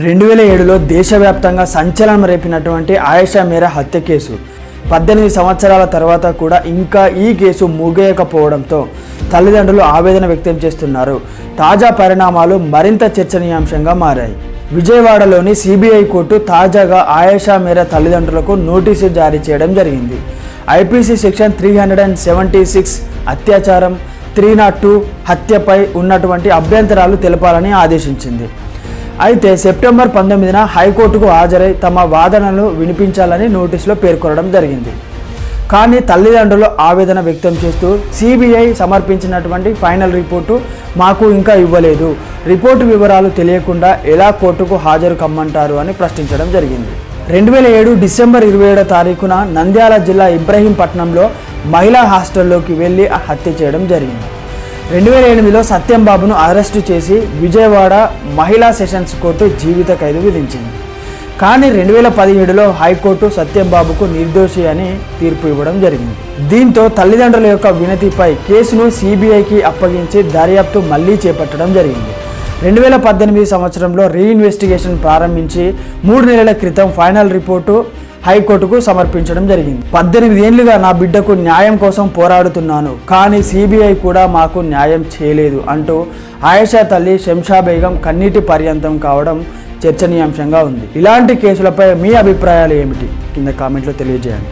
రెండు వేల ఏడులో దేశవ్యాప్తంగా సంచలనం రేపినటువంటి ఆయేషా మేరా హత్య కేసు. పద్దెనిమిది సంవత్సరాల తర్వాత కూడా ఇంకా ఈ కేసు ముగియకపోవడంతో తల్లిదండ్రులు ఆవేదన వ్యక్తం చేస్తున్నారు. తాజా పరిణామాలు మరింత చర్చనీయాంశంగా మారాయి. విజయవాడలోని సిబిఐ కోర్టు తాజాగా ఆయేషా మేరా తల్లిదండ్రులకు నోటీసు జారీ చేయడం జరిగింది. IPC section three hundred and seventy six అత్యాచారం త్రీ నాట్ టూ హత్యపై ఉన్నటువంటి అభ్యంతరాలు తెలపాలని ఆదేశించింది. అయితే సెప్టెంబర్ పంతొమ్మిదిన హైకోర్టుకు హాజరై తమ వాదనలు వినిపించాలని నోటీసులో పేర్కొనడం జరిగింది. కానీ తల్లిదండ్రులు ఆవేదన వ్యక్తం చేస్తూ సిబిఐ సమర్పించినటువంటి ఫైనల్ రిపోర్టు మాకు ఇంకా ఇవ్వలేదు. రిపోర్టు వివరాలు తెలియకుండా ఎలా కోర్టుకు హాజరు కమ్మంటారు అని ప్రశ్నించడం జరిగింది. రెండు వేల ఏడు డిసెంబర్ ఇరవై ఏడో తారీఖున నంద్యాల జిల్లా ఇబ్రహీంపట్నంలో మహిళా హాస్టల్లోకి వెళ్ళి హత్య చేయడం జరిగింది. రెండు వేల ఎనిమిదిలో సత్యం బాబును అరెస్టు చేసి విజయవాడ మహిళా సెషన్స్ కోర్టు జీవిత ఖైదు విధించింది. కానీ రెండు వేల పదిహేడులో హైకోర్టు సత్యం బాబుకు నిర్దోషి అని తీర్పు ఇవ్వడం జరిగింది. దీంతో తల్లిదండ్రుల యొక్క వినతిపై కేసును సిబిఐకి అప్పగించి దర్యాప్తు మళ్ళీ చేపట్టడం జరిగింది. రెండు వేల పద్దెనిమిది సంవత్సరంలో రీఇన్వెస్టిగేషన్ ప్రారంభించి మూడు నెలల క్రితం ఫైనల్ రిపోర్టు హైకోర్టుకు సమర్పించడం జరిగింది. పద్దెనిమిది ఏళ్ళుగా నా బిడ్డకు న్యాయం కోసం పోరాడుతున్నాను. కానీ సిబిఐ కూడా మాకు న్యాయం చేయలేదు అంటూ ఆయేషా తల్లి శంషా బేగం కన్నీటి పర్యంతం కావడం చర్చనీయాంశంగా ఉంది. ఇలాంటి కేసులపై మీ అభిప్రాయాలు ఏమిటి? కింద కామెంట్లో తెలియజేయండి.